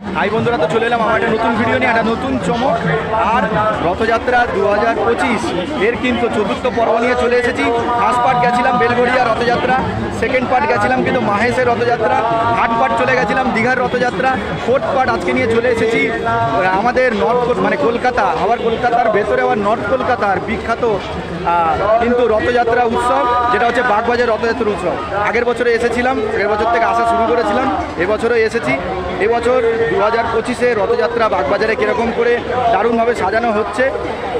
High বন্ধুরা, তো চলে এলাম আমার একটা নতুন ভিডিও নিয়ে, একটা নতুন চমক। আর রথযাত্রা দু হাজার পঁচিশ, এর কিন্তু চতুর্থ পর্ব নিয়ে চলে এসেছি। ফার্স্ট পার্ট গেছিলাম বেলগড়িয়া রথযাত্রা সেকেন্ড পার্ট গেছিলাম কিন্তু মাহেশের রথযাত্রা থার্ড পার্ট চলে গেছিলাম দীঘার রথযাত্রা ফোর্থ পার্ট আজকে নিয়ে চলে এসেছি, আমাদের নর্থ মানে কলকাতা, আবার কলকাতার ভেতরে আবার নর্থ কলকাতার বিখ্যাত কিন্তু রথযাত্রা উৎসব, যেটা হচ্ছে বাগবাজার রথযাত্রা উৎসব। আগের বছরে এসেছিলাম, আগের বছর থেকে আসা শুরু করেছিলাম, এবছরও এসেছি। এবছর দু হাজার পঁচিশে রথযাত্রা বাগবাজারে কীরকম করে দারুণভাবে সাজানো হচ্ছে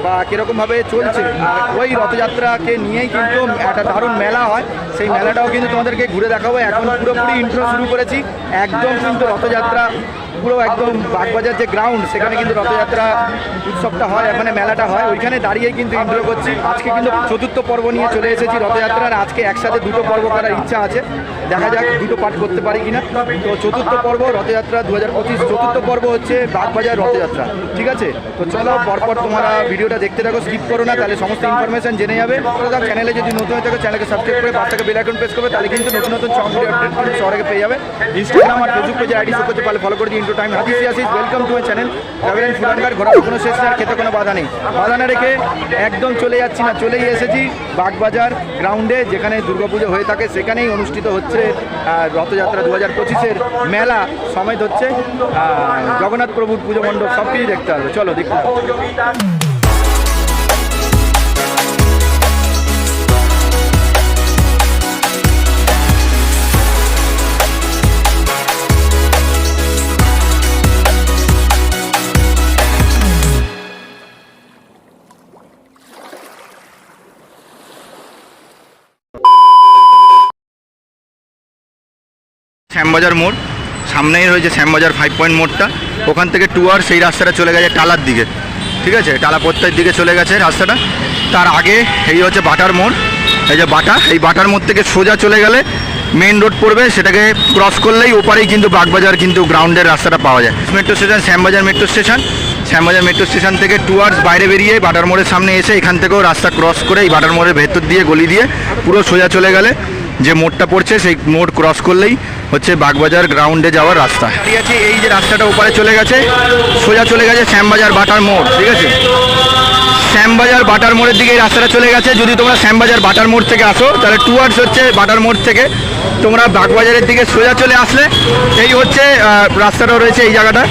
বা কীরকমভাবে চলছে? ওই রথযাত্রাকে নিয়েই কিন্তু একটা দারুণ মেলা হয়। সেই মেলাটাও কিন্তু তোমাদেরকে ঘুরে দেখাবো। এখন পুরোপুরি ইন্ট্রো শুরু করেছি। একদম কিন্তু রথযাত্রা, পুরো একদম বাগবাজার যে গ্রাউন্ড সেখানে কিন্তু রথযাত্রা উৎসবটা হয় ওখানে মেলাটা হয়। ওইখানে দাঁড়িয়েই কিন্তু ইন্ট্রো করছি। আজকে কিন্তু চতুর্থ পর্ব নিয়ে চলে এসেছি রথযাত্রার। আজকে একসাথে দুটো পর্ব করার ইচ্ছা আছে। দেখা যাক দুটো পাঠ করতে পারি কিনা। তো চতুর্থ পর্ব, রথযাত্রা দু হাজার পঁচিশ চতুর্থ পর্ব হচ্ছে বাগবাজার রথযাত্রা, ঠিক আছে? তো চলো পরপর তোমরা ভিডিওটা দেখতে থাকো স্কিপ করো না, তাহলে সমস্ত ইনফরমেশন জেনে যাবে। চ্যানেলে যদি নতুন হয়ে থাকে চ্যানেলকে সাবস্ক্রাইব করে পাশটাকে বেল আইকন প্রেস করবে, তাহলে কিন্তু নতুন নতুন সব ভিডিও আপডেট কিন্তু সবার পেয়ে যাবে। ইনস্টাগ্রাম আর ফেসবুক পেজে আইডি করতে পারলে ফলো করে দিই ইন্টু টাইম হাদিস আসিস welcome to my channel travel ঘোরার কোনো শেষ নেই খেতে কোনো বাধা নেই। বাধা না রেখে একদম চলে যাচ্ছি না, চলেই এসেছি বাগবাজার গ্রাউন্ডে যেখানে দুর্গাপুজো হয়ে থাকে, সেখানেই অনুষ্ঠিত হচ্ছে আহ, রথযাত্রা দু হাজার পঁচিশের মেলা সময় হচ্ছে জগন্নাথ প্রভুর পুজো মণ্ডপ সব কিছুই দেখতে হবে। চলো দেখতে শ্যামবাজার মোড়। সামনেই রয়েছে শ্যামবাজার ফাইভ পয়েন্ট মোড়টা। ওখান থেকে টুয়ার সেই রাস্তাটা চলে গেছে টালার দিকে। ঠিক আছে? টালা পত্তার দিকে চলে গেছে রাস্তাটা। তার আগে এই হচ্ছে বাটার মোড়। এই যে বাটা, এই বাটার মোড় থেকে সোজা চলে গেলে মেন রোড পড়বে। সেটাকে ক্রস করলেই ওপারেই কিন্তু বাগবাজার কিন্তু গ্রাউন্ডের রাস্তাটা পাওয়া যায়। Metro station Shyambazar metro station Shyambazar metro station থেকে টুয়ার্স বাইরে বেরিয়ে বাটার মোড়ের সামনে এসে এখান থেকেও রাস্তা ক্রস করে এই বাটার মোড়ের ভেতর দিয়ে, গলি দিয়ে পুরো সোজা চলে গেলে যে মোড়টা পড়ছে, সেই মোড় ক্রস করলেই হচ্ছে বাগবাজার গ্রাউন্ডে যাওয়ার রাস্তা। ঠিক আছে, এই যে রাস্তাটা ওপারে চলে গেছে, সোজা চলে গেছে শ্যামবাজার বাটার মোড়, ঠিক আছে? শ্যামবাজার বাটার মোড়ের দিকে এই রাস্তাটা চলে গেছে। যদি তোমরা শ্যামবাজার বাটার মোড় থেকে আসো, তাহলে টুয়ার্ডস হচ্ছে বাটার মোড় থেকে তোমরা বাগবাজারের দিকে সোজা চলে আসলে। এই হচ্ছে রাস্তাটা রয়েছে এই জায়গাটা।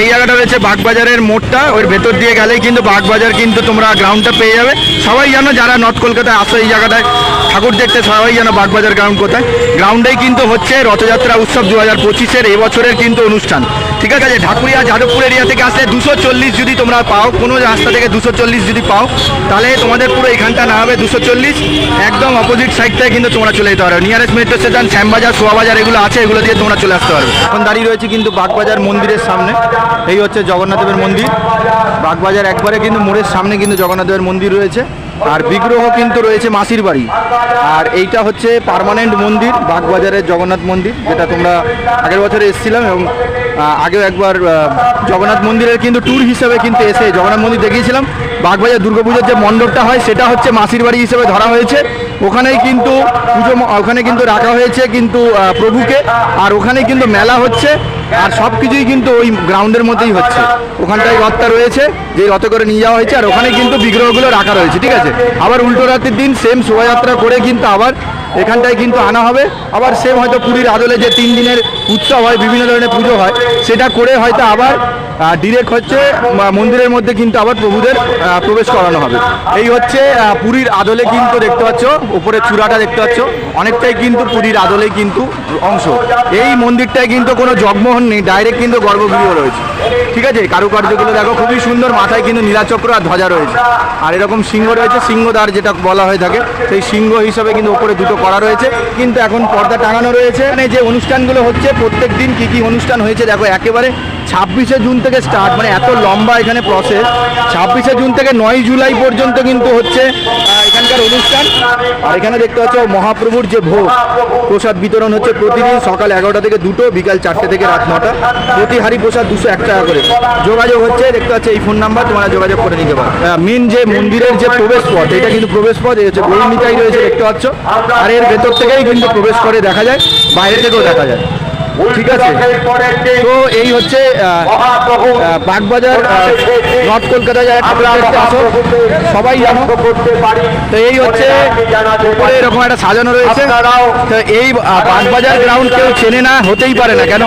এই জায়গাটা রয়েছে বাগবাজারের মোড়টা। ওর ভেতর দিয়ে গেলেই কিন্তু বাগবাজার কিন্তু তোমরা গ্রাউন্ডটা পেয়ে যাবে। সবাই জানো যারা নর্থ কলকাতায় আসো এই জায়গাটায়, ঠাকুর দেখতে সবাই জানো বাগবাজার গ্রাউন্ড কোথায়। গ্রাউন্ডেই কিন্তু হচ্ছে রথযাত্রা উৎসব দু হাজার পঁচিশের এবছরের কিন্তু অনুষ্ঠান। ঠিক আছে, ঢাকুরিয়া, যাদবপুর এরিয়া থেকে আসলে দুশো চল্লিশ যদি তোমরা পাও, কোনো রাস্তা থেকে দুশো চল্লিশ যদি পাও, তাহলে তোমাদের পুরো এখানটা না হবে দুশো চল্লিশ। একদম অপোজিট সাইড থেকে কিন্তু তোমরা চলে যেতে পারবে nearest metro station Shyambazar Sovabazar এগুলো আছে, এগুলো দিয়ে তোমরা চলে আসতে পারবে। এখন দাঁড়িয়ে রয়েছে কিন্তু বাগবাজার মন্দিরের সামনে। এই হচ্ছে জগন্নাথদেবের মন্দির। বাগবাজার একবারে কিন্তু মোড়ের সামনে কিন্তু জগন্নাথদেবের মন্দির রয়েছে। আর বিগ্রহ কিন্তু রয়েছে মাসির বাড়ি। আর এইটা হচ্ছে পার্মানেন্ট মন্দির, বাগবাজারের জগন্নাথ মন্দির, যেটা তোমরা আগের বছরে এসেছিলাম এবং আগেও একবার জগন্নাথ মন্দিরের কিন্তু ট্যুর হিসেবে কিন্তু এসে জগন্নাথ মন্দির দেখিয়েছিলাম। বাগবাজার দুর্গাপুজোর যে মণ্ডপটা হয়, সেটা হচ্ছে মাসির বাড়ি হিসেবে ধরা হয়েছে। ওখানেই কিন্তু পুজো ওখানে কিন্তু রাখা হয়েছে কিন্তু প্রভুকে। আর ওখানে কিন্তু মেলা হচ্ছে। আর সব কিছুই কিন্তু ওই গ্রাউন্ডের মধ্যেই হচ্ছে। ওখানটায় রথটা রয়েছে যে রথে করে নিয়ে যাওয়া হয়েছে। আর ওখানে কিন্তু বিগ্রহগুলো রাখা রয়েছে, ঠিক আছে? আবার উল্টো রাতের দিন সেম শোভাযাত্রা করে কিন্তু আবার এখানটায় কিন্তু আনা হবে। আবার সেম হয়তো পুরীর আদলে যে তিন দিনের উৎসব হয়, বিভিন্ন ধরনের পুজো হয়, সেটা করে হয়তো আবার ডিরেক্ট হচ্ছে মন্দিরের মধ্যে কিন্তু আবার প্রভুদের প্রবেশ করানো হবে। এই হচ্ছে পুরীর আদলে কিন্তু দেখতে পাচ্ছ, উপরে চূড়াটা দেখতে পাচ্ছ, অনেকটাই কিন্তু পুরীর আদলে কিন্তু অংশ। এই মন্দিরটায় কিন্তু কোনো জগমোহন নেই ডাইরেক্ট কিন্তু গর্ভগৃহ রয়েছে। ঠিক আছে? কারুকার্যগুলো দেখো, খুবই সুন্দর, মাথায় কিন্তু নীলাচক্র আর ধ্বজা রয়েছে। আর এরকম সিংহ রয়েছে, সিংহদ্বার যেটা বলা হয়ে থাকে, সেই সিংহ হিসাবে কিন্তু উপরে দুটো করা রয়েছে, কিন্তু এখন পর্দা টাঙানো রয়েছে। মানে যে অনুষ্ঠানগুলো হচ্ছে প্রত্যেক দিন কী কী অনুষ্ঠান হয়েছে, দেখো একেবারে ছাব্বিশে জুন থেকে স্টার্ট মানে এত লম্বা এখানে প্রসেস ছাব্বিশে জুন থেকে নয় জুলাই পর্যন্ত কিন্তু হচ্ছে এখানকার অনুষ্ঠান। আর এখানে দেখতে পাচ্ছ মহাপ্রভুর যে ভোগ, প্রসাদ বিতরণ হচ্ছে প্রতিদিন সকাল এগারোটা থেকে দুটো, বিকাল চারটে থেকে রাত নটা। প্রতি হারি প্রসাদ দুশো এক টাকা করে। যোগাযোগ হচ্ছে, দেখতে পাচ্ছ এই ফোন নাম্বার তোমরা যোগাযোগ করে নিতে পারো। মেন যে মন্দিরের যে প্রবেশ পথ, এটা কিন্তু প্রবেশ পথ, এই হচ্ছে গৌরমিতাই রয়েছে, দেখতে পাচ্ছ। আর এর ভেতর থেকেই কিন্তু প্রবেশ করে দেখা যায়, বাইরে থেকেও দেখা যায়। ঠিক আছে। তো এই হচ্ছে বাগবাজার নর্থ কলকাতায় যারা ঠাকুর দেখতে আসো। সবাই জানো। তো এই হচ্ছে উপরে এরকম একটা সাজানো রয়েছে। তো এই বাগবাজার গ্রাউন্ড কেউ চেনে না হতেই পারে না কেন?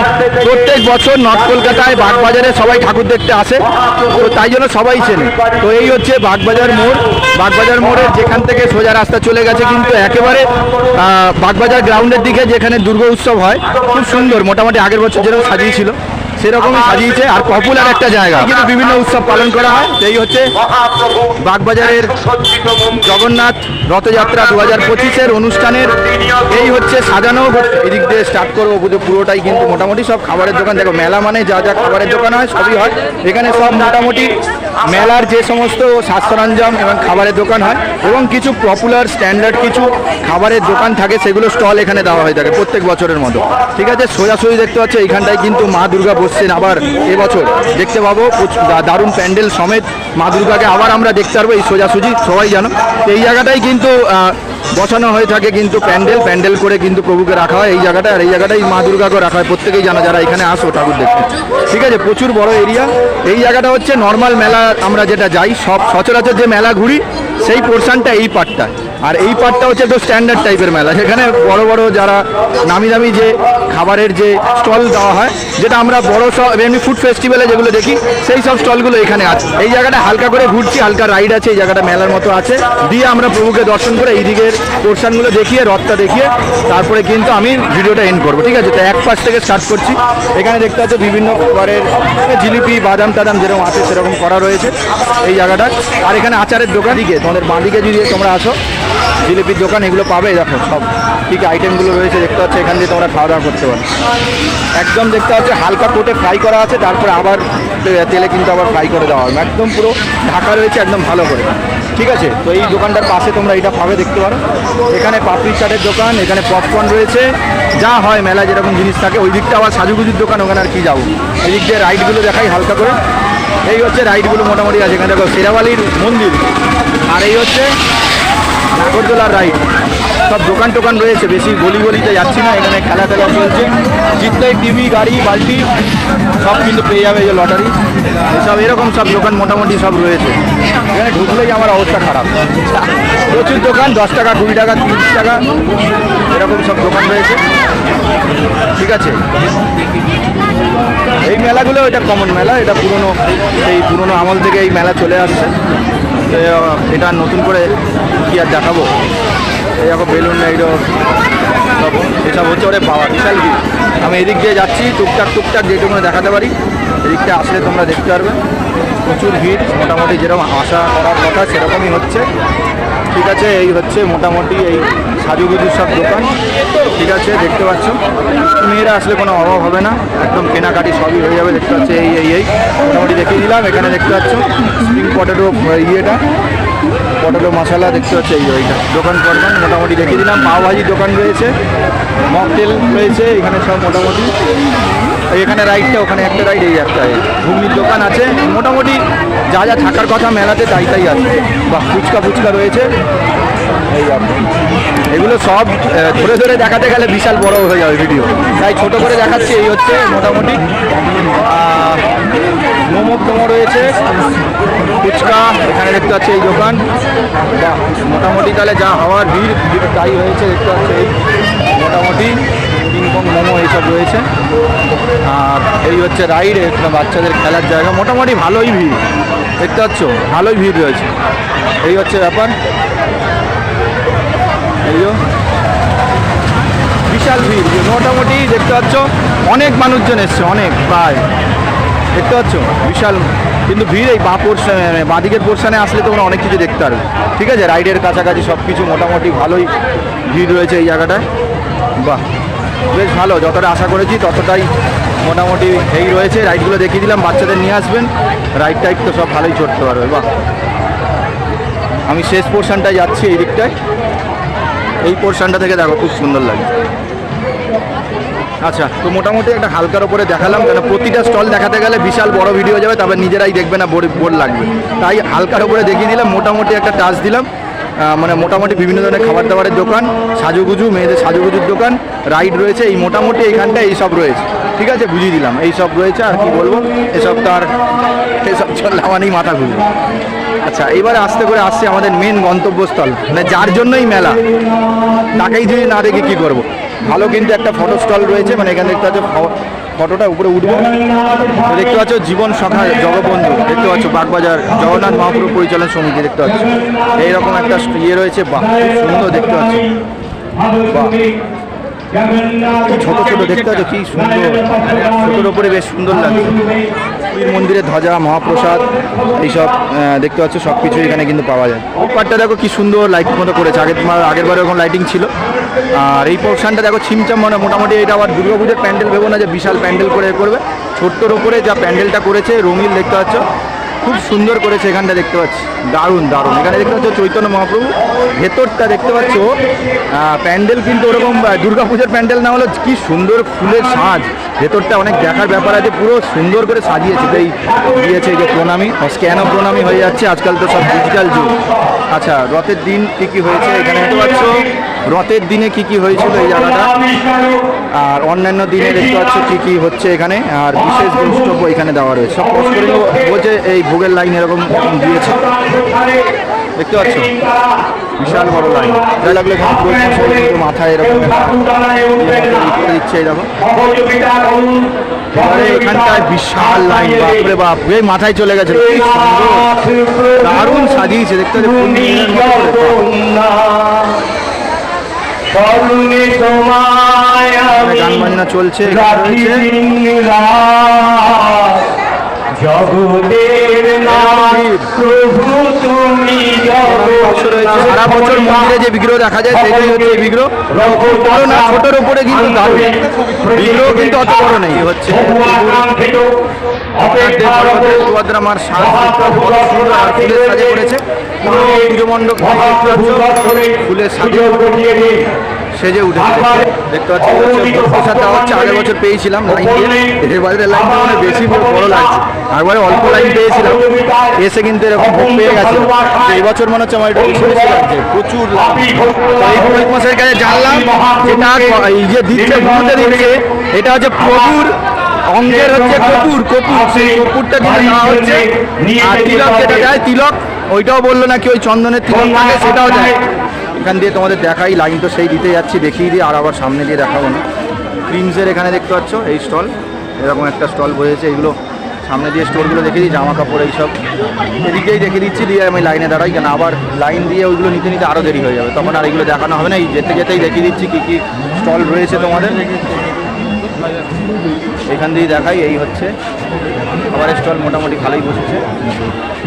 প্রত্যেক বছর নর্থ কলকাতায় বাগবাজারে সবাই ঠাকুর দেখতে আসে। তো তাই জন্য সবাই চেনে। তো এই হচ্ছে বাগবাজার মোড়। বাগবাজার মোড়ের যেখান থেকে সোজা রাস্তা চলে গেছে কিন্তু একেবারে আহ, বাগবাজার গ্রাউন্ডের দিকে যেখানে দুর্গা উৎসব হয় খুব সুন্দর। মোটামুটি আগের বছর যেরকম সাজিয়েছিল। সেরকমই সাজিয়েছে। আর পপুলার একটা জায়গা। কিন্তু বিভিন্ন উৎসব পালন করা হয়। সেই হচ্ছে বাগবাজারের জগন্নাথ রথযাত্রা দু হাজার পঁচিশের অনুষ্ঠানের এই হচ্ছে সাজানো। এদিক দিয়ে স্টার্ট করব পুজো। পুরোটাই কিন্তু মোটামুটি সব খাবারের দোকান। দেখো মেলা মানে যা যা খাবারের দোকান হয় সবই হয়। এখানে সব মোটামুটি মেলার যে সমস্ত সাজ সরঞ্জাম এবং খাবারের দোকান হয় এবং কিছু পপুলার স্ট্যান্ডার্ড কিছু খাবারের দোকান থাকে সেগুলো স্টল এখানে দেওয়া হয়ে। থাকে প্রত্যেক বছরের মতো। ঠিক আছে সোজাসুজি দেখতে পাচ্ছ এইখানটায় কিন্তু মা দুর্গা বসছেন আবার এবছর। দেখতে পাবো দারুণ প্যান্ডেল সমেত মা দুর্গাকে আবার আমরা দেখতে পারব, এই সোজাসুজি, সবাই জানো। এই জায়গাটাই কিন্তু বসানো হয়ে থাকে কিন্তু প্যান্ডেল প্যান্ডেল করে কিন্তু প্রভুকে রাখা হয় এই জায়গাটা, আর এই জায়গাটাই মা দুর্গাকে রাখা হয়। প্রত্যেকেই জানো, যারা এখানে আসো ঠাকুর দেখতে। ঠিক আছে, প্রচুর বড় এরিয়া। এই জায়গাটা হচ্ছে নর্মাল মেলা, আমরা যেটা যাই, সব সচরাচর যে মেলা ঘুরি, সেই পোর্শনটা এই পার্টটা আর এই পার্টটা হচ্ছে একটু স্ট্যান্ডার্ড টাইপের মেলা। সেখানে বড় বড় যারা নামি দামি যে খাবারের যে স্টল দেওয়া হয়, যেটা আমরা বড় সব এমনি ফুড ফেস্টিভ্যালে যেগুলো দেখি, সেই সব স্টলগুলো এখানে আছে। এই জায়গাটা হালকা করে ঘুরছি, হালকা রাইড আছে, এই জায়গাটা মেলার মতো আছে। দিয়ে আমরা প্রভুকে দর্শন করে এই দিকের পোর্শনগুলো দেখিয়ে, রথটা দেখিয়ে, তারপরে কিন্তু আমি ভিডিওটা এন্ড করব, ঠিক আছে? তো এক পাশ থেকে স্টার্ট করছি। এখানে দেখতে পাচ্ছ বিভিন্ন খাবারের জিলিপি, বাদাম টাদাম যেরকম আছে, সেরকম করা রয়েছে এই জায়গাটা। আর এখানে আচারের দোকান। দিকে তোমাদের বাঁদিকে যদি তোমরা আসো জিলিপির দোকান, এগুলো পাবে? দেখো, সব ঠিক আইটেমগুলো রয়েছে দেখতে পাচ্ছ, এখান দিয়ে তোমরা খাওয়া দাওয়া করতে পারো। একদম দেখতে পাচ্ছ, হালকা কোটে ফ্রাই করা আছে, তারপরে আবার তেলে কিন্তু আবার ফ্রাই করে দেওয়া হবে। একদম পুরো ঢাকা রয়েছে, একদম ভালো করে। ঠিক আছে? তো এই দোকানটার পাশে তোমরা এটা পাবে, দেখতে পারো। এখানে পাপড়ি চাটের দোকান, এখানে পপকর্ন রয়েছে। যা হয় মেলা যেরকম জিনিস থাকে, ওই দিকটা আবার সাজুগুজুর দোকান, ওখানে আর কি যাব? এই দিক দিয়ে রাইডগুলো দেখাই হালকা করে। এই হচ্ছে রাইডগুলো মোটামুটি আছে, এখানে দেখো সেরাবালির মন্দির। আর এই হচ্ছে নাগরদোলার রাইড সব দোকান টোকান রয়েছে, বেশি গলি গলিতে যাচ্ছি না, এখানে খেলা টেলা চলছে। জিতলে টিভি, গাড়ি, বালতি, সব কিন্তু পেয়ে যাবে এই যে লটারি। এসব এরকম সব দোকান মোটামুটি সব রয়েছে। এখানে ঢুকলেই আমার অবস্থা খারাপ। প্রচুর দোকান, দশ টাকা, কুড়ি টাকা, তিরিশ টাকা, এরকম সব দোকান রয়েছে। ঠিক আছে। এই মেলাগুলো, এটা কমন মেলা, এটা পুরনো, এই পুরনো আমল থেকে এই মেলা চলে আসছে। এটা নতুন করে কি আর দেখাবো? এই দেখো, বেলুন, এই সব, এসব হচ্ছে ওরে পাওয়া বিশাল ভিড়। আমি এদিক দিয়ে যাচ্ছি, টুকটাক টুকটাক যেটুকু দেখাতে পারি, এদিকটা আসলে তোমরা দেখতে পারবে। প্রচুর ভিড়, মোটামুটি যেরকম আশা করার কথা, সেরকমই হচ্ছে। ঠিক আছে, এই হচ্ছে মোটামুটি এই সাজুগুজুর সব দোকান। ঠিক আছে, দেখতে পাচ্ছ। মেয়েরা আসলে কোনো অভাব হবে না, একদম কেনাকাটি সবই হয়ে যাবে, দেখতে পাচ্ছ, এই এই এই। মোটামুটি দেখিয়ে দিলাম, এখানে দেখতে পাচ্ছ স্প্রিং পটেটো ইয়েটা পটেটো মশলা দেখতে পাচ্ছ, এই ওইটা দোকান করবেন মোটামুটি দেখিয়ে দিলাম, পাওভাজির দোকান রয়েছে মকটেল রয়েছে, এখানে সব মোটামুটি। এখানে রাইডটা ওখানে একটা রাইড এই একটা। ঘুগনির দোকান আছে। মোটামুটি যা যা থাকার কথা মেলাতে তাই তাই আছে। বা ফুচকা ফুচকা রয়েছে। এগুলো সব ধরে ধরে দেখাতে গেলে বিশাল বড় হয়ে যাবে ভিডিও তাই ছোট করে দেখাচ্ছি, এই হচ্ছে মোটামুটি। মোমো টোমো রয়েছে। ফুচকা, এখানে দেখতে পাচ্ছি এই দোকান। মোটামুটি তাহলে যা হওয়ার ভিড় তাই হয়েছে, দেখতে পাচ্ছি এই। মোটামুটি। কিংকং মোমো এইসব রয়েছে। আর এই হচ্ছে রাইড এখানে বাচ্চাদের খেলার জায়গা। মোটামুটি ভালোই ভিড়। দেখতে পাচ্ছ? ভালোই ভিড় রয়েছে। এই হচ্ছে ব্যাপার। এই বিশাল ভিড়। মোটামুটি দেখতে পাচ্ছ? অনেক মানুষজন এসছে, অনেক, প্রায়। দেখতে পাচ্ছ? বিশাল। কিন্তু ভিড় এই বাঁ পোর্শনে বাঁদিকের পোর্শনে আসলে তোমরা অনেক কিছু দেখতে পারবে। ঠিক আছে? রাইডের কাছাকাছি সব কিছু মোটামুটি ভালোই ভিড় রয়েছে এই জায়গাটায়। বাহ! বেশ ভালো, যতটা আশা করেছি ততটাই মোটামুটি এই রয়েছে। রাইডগুলো দেখিয়ে দিলাম, বাচ্চাদের নিয়ে আসবেন। রাইড টাইড তো সব ভালোই চড়তে পারবে, বাহ। আমি শেষ পোর্শনটায় যাচ্ছি এই দিকটায়। এই পোর্শনটা থেকে দেখো, খুব সুন্দর লাগে। আচ্ছা তো মোটামুটি একটা হালকার উপরে দেখালাম, কেন প্রতিটা স্টল দেখাতে গেলে বিশাল বড় ভিডিও যাবে, তারপর নিজেরাই দেখবে না, বোর বোর লাগবে। তাই হালকার উপরে দেখিয়ে দিলাম, মোটামুটি একটা টাচ দিলাম। মানে মোটামুটি বিভিন্ন ধরনের খাবার দাবারের দোকান, সাজুগুজু, মেয়েদের সাজুগুজুর দোকান, রাইড রয়েছে, এই মোটামুটি এইখানটা এইসব রয়েছে। ঠিক আছে, বুঝিয়ে দিলাম, এইসব রয়েছে, আর কি বলব, এসব তার এসব চললে আমারই মাথা ঘুরবে। আচ্ছা এবারে আসতে করে আসছে আমাদের মেন গন্তব্যস্থল মানে যার জন্যই মেলা। তাকেই যদি না দেখে কী করব? ভালো কিন্তু একটা ফটো স্টল রয়েছে মানে এখানে দেখতে পাচ্ছ ফটোটা উপরে উঠবো। দেখতে পাচ্ছ জীবন সখা জগবন্ধু, দেখতে পাচ্ছ বাগবাজার জগন্নাথ মহাপুর পরিচালন সমিতি, দেখতে পাচ্ছ। এইরকম একটা ইয়ে রয়েছে, বাহ সুন্দর দেখতে পাচ্ছ। ছোট ছোট দেখতে পাচ্ছ কি সুন্দর। ছোটোর উপরে বেশ সুন্দর লাগছে। মন্দিরে ধ্বজা মহাপ্রসাদ এইসব দেখতে পাচ্ছ সব কিছু এখানে কিন্তু পাওয়া যায়। পার্টটা দেখো কি সুন্দর লাইট মতো করেছে। আগে তোমার আগের বারে ওরকম লাইটিং ছিল। আর এই পোর্শনটা দেখো ছিমচাম মানে মোটামুটি এটা আবার দুর্গাপুজোর প্যান্ডেল ভেবো না যে বিশাল প্যান্ডেল করে এ করবে। ছোট্টর উপরে যা প্যান্ডেলটা করেছে রঙিন দেখতে পাচ্ছ। খুব সুন্দর করেছে এখানটা দেখতে পাচ্ছি। দারুণ দারুণ। এখানে দেখতে পাচ্ছ চৈতন্য মহাপ্রভু। ভেতরটা দেখতে পাচ্ছ প্যান্ডেল কিন্তু ওরকম দুর্গাপুজোর প্যান্ডেল না হলো কি সুন্দর ফুলের সাজ। ভেতরটা অনেক দেখার ব্যাপার আছে, পুরো সুন্দর করে সাজিয়েছে। এই দিয়েছে যে প্রণামী স্ক্যানও প্রণামী হয়ে যাচ্ছে। আজকাল তো সব ডিজিটাল যুগ। আচ্ছা রথের দিন কি কি হয়েছে এখানে? দেখতে পাচ্ছ রথের দিনে কি কি হয়েছিল এই জায়গাটা? আর অন্যান্য দিনে দেখতে পাচ্ছ কি কি হচ্ছে এখানে, আর বিশেষ দ্রষ্টব্য এখানে দেওয়া রয়েছে। সব করে। বলছে এই ভোগের লাইন এরকম দিয়েছে। দেখতে পাচ্ছ? বিশাল বড় লাইন যা লাগল মাথায় এরকম ইয়ে এখানটায় বিশাল লাইন বাপরে বাপ। এই মাথায় চলে গেছে। দারুণ সাজিয়েছে, দেখতে গান বাজনা চলছে জগতের রয়েছে। সারা বছর মন্দিরে যে বিগ্রহ দেখা যায় সেটাই হচ্ছে এই বিগ্রহ বড় না ছোটোর উপরে কিন্তু দারুণ বিগ্রহ কিন্তু অত বড় নেই। হচ্ছে সুভদ্রা মার ফুলের সাজে করেছে পুরো পুজো মণ্ডপ ফুলের সাজে সেজে উঠেছে দেখতে পাচ্ছি প্রসাদ হচ্ছে আগের বছর পেয়েছিলাম লাইন দিয়ে। বাজারের লাইনটা মানে বেশি বড় লাগছে একবারে অল্প লাইন পেয়েছিলাম, এসে কিন্তু এরকম ভোগ পেয়ে গেছে এই বছর মনে হচ্ছে আমার একটু প্রচুর মশাইয়ের কাছে জানলাম যেটা এই যে দিচ্ছে দিচ্ছে, এটা হচ্ছে প্রভুর অঙ্গের হচ্ছে কপুর কপুর। সেই কপুরটা কিন্তু দেওয়া হচ্ছে। তিলক যেটা দেয় তিলক, ওইটাও বলল নাকি ওই চন্দনের তিলক সেটাও দেয় এখান দিয়ে তোমাদের দেখাই লাইন তো সেই দিতে যাচ্ছি, দেখিয়ে দিয়ে আর আবার সামনে দিয়ে দেখাবো না। ক্রিমসের এখানে দেখতে পাচ্ছ, এই স্টল এরকম একটা স্টল বসেছে, এগুলো সামনে দিয়ে স্টোরগুলো দেখে দিই জামা কাপড় এইসব। এদিকেই দেখে দিচ্ছি, দিয়ে আমি লাইনে দাঁড়াই, কেন আবার লাইন দিয়ে ওইগুলো নিতে নিতে আরও দেরি হয়ে যাবে। তখন আর এগুলো দেখানো হবে না, এই যেতে যেতেই দেখিয়ে দিচ্ছি কী কী স্টল রয়েছে তোমাদের। এখান দিয়ে দেখাই, এই হচ্ছে। আমার স্টল মোটামুটি ভালোই বসেছে।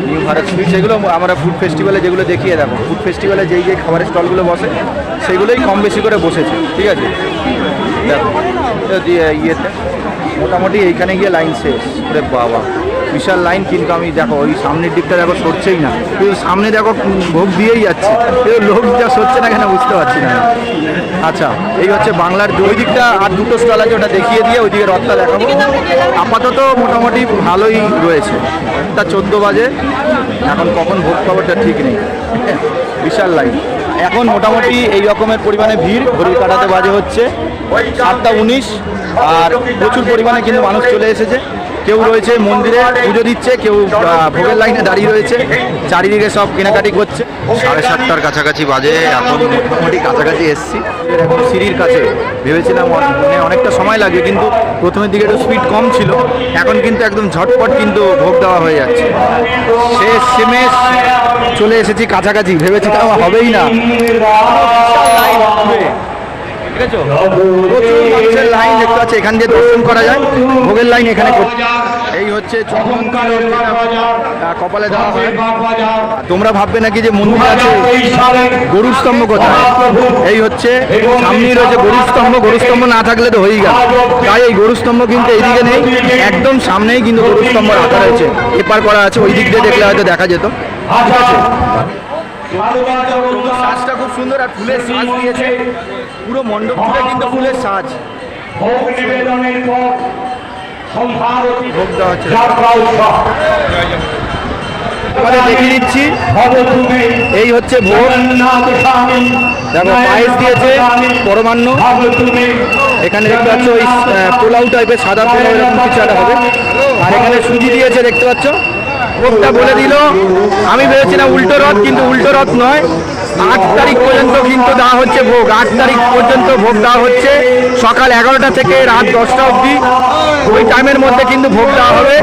নিউ ভারত সুইটস এগুলো আমরা ফুড ফেস্টিভ্যালে যেগুলো দেখিয়ে দেখো। ফুড ফেস্টিভ্যালে যেই যে খাবারের স্টলগুলো বসে, সেগুলোই কম বেশি করে বসেছে। ঠিক আছে? দেখো ইয়েতে। মোটামুটি এইখানে গিয়ে লাইন শেষ। বাবা। বিশাল লাইন কিন্তু আমি দেখো, ওই সামনের দিকটা দেখো সরছেই না। কিন্তু সামনে দেখো ভোগ দিয়েই যাচ্ছে। লোক যা সরছে না কেন বুঝতে পারছি না আচ্ছা এই হচ্ছে বাংলার ওই দিকটা, আর দুটো স্টল আছে, ওটা দেখিয়ে দিয়ে ওইদিকে রথটা দেখাবো। আপাতত মোটামুটি ভালোই রয়েছে। তা চোদ্দ বাজে। এখন কখন ভোগ খবরটা ঠিক নেই। বিশাল লাইন। এখন মোটামুটি এই রকমের পরিমাণে ভিড়। ঘড়ির কাটাতে বাজে হচ্ছে সাতটা উনিশ। আর প্রচুর পরিমাণে কিন্তু মানুষ চলে এসেছে। কেউ রয়েছে মন্দিরে পুজো দিচ্ছে কেউ ভোগের লাইনে দাঁড়িয়ে রয়েছে চারিদিকে সব কেনাকাটি করছে। সাড়ে সাতটার কাছাকাছি বাজে এখন মোটামুটি কাছাকাছি এসছি। এখন সিঁড়ির কাছে ভেবেছিলাম মানে অনেকটা সময় লাগবে কিন্তু প্রথমের দিকে একটু স্পিড কম ছিল। এখন কিন্তু একদম ঝটপট কিন্তু ভোগ দেওয়া হয়ে যাচ্ছে। শেষ শেমেশ চলে এসেছি কাছাকাছি ভেবেছিলাম হবেই না। আছে প্রচুর মানুষের লাইন দেখতে পাচ্ছি। এখান দিয়ে দর্শন করা যায়। ভোগের লাইন এখানে এই হচ্ছে কপালে দেওয়া হয়। তোমরা ভাববে নাকি যে মন্দির আছে গরুর স্তম্ভ কোথায়? এই হচ্ছে সামনেই রয়েছে গরুর স্তম্ভ। গরুর স্তম্ভ না থাকলে তো হয়েই গেল। তাই এই গরুর স্তম্ভ কিন্তু এইদিকে নেই। একদম সামনেই কিন্তু গরুর স্তম্ভ রাখা রয়েছে। এপার করা আছে, ওই দিক দিয়ে দেখলে হয়তো দেখা যেত। ঠিক আছে? সাজটা খুব সুন্দর আর ফুলের সাজ দিয়েছে। পুরো মণ্ডপ জুড়ে কিন্তু ফুলের সাজ। ভোগ নিবেদনের পর সন্ধ্যারতি ভোগ দেওয়া হচ্ছে। যাত্রা দেখিয়ে দিচ্ছি। এই হচ্ছে ভোগ। দেখো পায়েস দিয়েছে পরমান্ন। এখানে দেখতে পাচ্ছ ওই পোলাও টাইপের সাদা পোলাও এরকম কিছু একটা হবে। আর এখানে সুজি দিয়েছে দেখতে পাচ্ছ? ভোগটা বলে দিল। আমি ভেবেছিলাম উল্টো রথ, কিন্তু উল্টো রথ নয়। আট তারিখ পর্যন্ত কিন্তু দেওয়া হচ্ছে ভোগ। আট তারিখ পর্যন্ত ভোগ দেওয়া হচ্ছে। সকাল এগারোটা থেকে রাত দশটা অবধি। ওই টাইমের মধ্যে কিন্তু ভোগ দেওয়া হবে।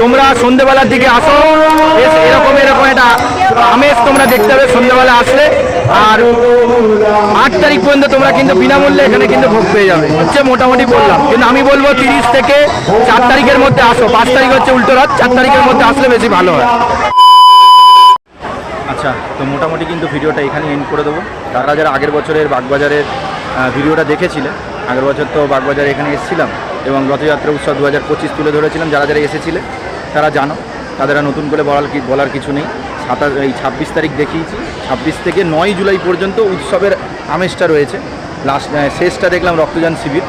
তোমরা সন্ধেবেলার দিকে আসো। এরকম এরকম একটা আমেজ তোমরা দেখতে হবে সন্ধ্যেবেলা আসলে। আর আট তারিখ পর্যন্ত তোমরা কিন্তু বিনামূল্যে এখানে কিন্তু ভোগ পেয়ে যাবে। হচ্ছে মোটামুটি বললাম। কিন্তু আমি বলব তিরিশ থেকে চার তারিখের মধ্যে আসো। পাঁচ তারিখ হচ্ছে উল্টো রাত চার তারিখের মধ্যে আসলে বেশি ভালো হয়। আচ্ছা তো মোটামুটি কিন্তু ভিডিওটা এখানে এন্ড করে দেবো। তারা যারা আগের বছরের বাগবাজারের ভিডিওটা দেখেছিলে আগের বছর তো বাগবাজারে এখানে এসেছিলাম এবং রথযাত্রা উৎসব দু হাজার পঁচিশ তুলে ধরেছিলাম যারা যারা এসেছিলে তারা জানো তাদের আর নতুন করে বলার কি বলার কিছু নেই। সাতাশ, এই ছাব্বিশ তারিখ দেখিয়েছি। ছাব্বিশ থেকে নয় জুলাই পর্যন্ত উৎসবের আমেজটা রয়েছে। লাস্ট শেষটা দেখলাম রক্তযান শিবির।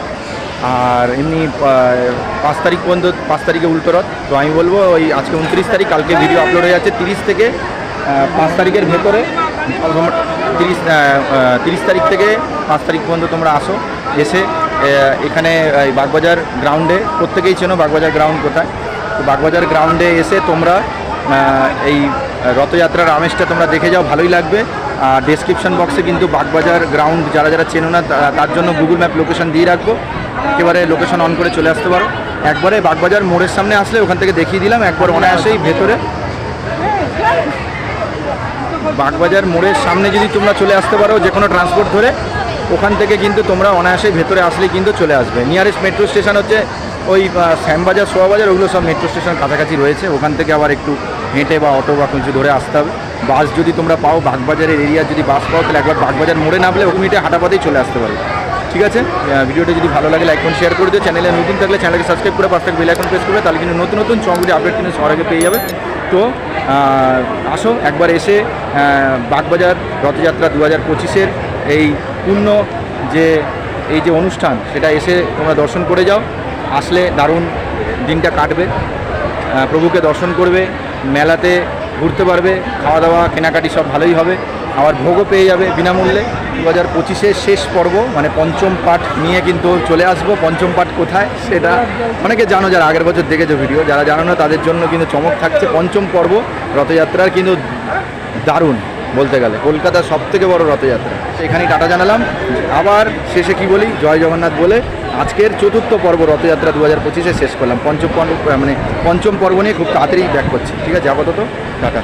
আর এমনি পাঁচ তারিখ পর্যন্ত, পাঁচ তারিখে উল্টো রথ। তো আমি বলব, ওই আজকে উনত্রিশ তারিখ, কালকে ভিডিও আপলোড হয়ে যাচ্ছে। তিরিশ থেকে পাঁচ তারিখের ভেতরে তিরিশ তিরিশ তারিখ থেকে পাঁচ তারিখ পর্যন্ত তোমরা আসো, এসে এখানে বাগবাজার গ্রাউন্ডে প্রত্যেকেই চেনো বাগবাজার গ্রাউন্ড কোথায়। তো বাগবাজার গ্রাউন্ডে এসে তোমরা এই রথযাত্রার আমেজটা তোমরা দেখে যাও, ভালোই লাগবে। আর ডেসক্রিপশন বক্সে কিন্তু বাগবাজার গ্রাউন্ড যারা যারা চেনো না তার জন্য গুগল ম্যাপ লোকেশন দিয়ে রাখব। একেবারে লোকেশন অন করে চলে আসতে পারো। একবারে বাগবাজার মোড়ের সামনে আসলে ওখান থেকে দেখিয়ে দিলাম, একবার অনায়াসেই ভেতরে। বাগবাজার মোড়ের সামনে যদি তোমরা চলে আসতে পারো যে কোনো ট্রান্সপোর্ট ধরে, ওখান থেকে কিন্তু তোমরা অনায়াসেই ভেতরে আসলেই কিন্তু চলে আসবে। নিয়ারেস্ট মেট্রো স্টেশন হচ্ছে ওই শ্যামবাজার সোয়াবাজার ওগুলো সব মেট্রো স্টেশন কাছাকাছি রয়েছে। ওখান থেকে আবার একটু হেঁটে বা অটো বা কিছু ধরে আসতে হবে। বাস যদি তোমরা পাও, বাগবাজারের এরিয়া যদি বাস পাও, তাহলে একবার বাগবাজার মোড়ে নামলে ওরকম হেঁটে হাঁটাপাতেই চলে আসতে পারবে ঠিক আছে? ভিডিওটা যদি ভালো লাগে লাইক শেয়ার করে দিও। চ্যানেলে নতুন থাকলে চ্যানেলকে সাবস্ক্রাইব করে পাঁচটা বেল আইকন প্রেস করবে, তাহলে কিন্তু নতুন নতুন চমগুলি আপডেট কিন্তু সবার আগে পেয়ে যাবে। তো আসো, একবার এসে বাগবাজার রথযাত্রা দু হাজার পঁচিশের এই পূর্ণ যে, এই যে অনুষ্ঠান, সেটা এসে তোমরা দর্শন করে যাও। আসলে দারুণ দিনটা কাটবে। প্রভুকে দর্শন করবে। মেলাতে ঘুরতে পারবে খাওয়া দাওয়া কেনাকাটি সব ভালোই হবে। আবার ভোগও পেয়ে যাবে বিনামূল্যে। দু হাজার পঁচিশের শেষ পর্ব মানে পঞ্চম পাঠ নিয়ে কিন্তু চলে আসব। পঞ্চম পাঠ কোথায় সেটা অনেকে জানো, যারা আগের বছর দেখেছ ভিডিও যারা জানো না, তাদের জন্য কিন্তু চমক থাকছে পঞ্চম পর্ব। রথযাত্রার কিন্তু দারুণ। বলতে গেলে। কলকাতার সব থেকে বড় রথযাত্রা। এখানেই টাটা জানালাম। আবার শেষে কি বলি? জয় জগন্নাথ বলে আজকের চতুর্থ পর্ব রথযাত্রা দু হাজার পঁচিশে শেষ করলাম। পঞ্চম পর্ব মানে পঞ্চম পর্ব নিয়ে খুব তাড়াতাড়ি ব্যাক করছি। ঠিক আছে? আপাতত টাটা।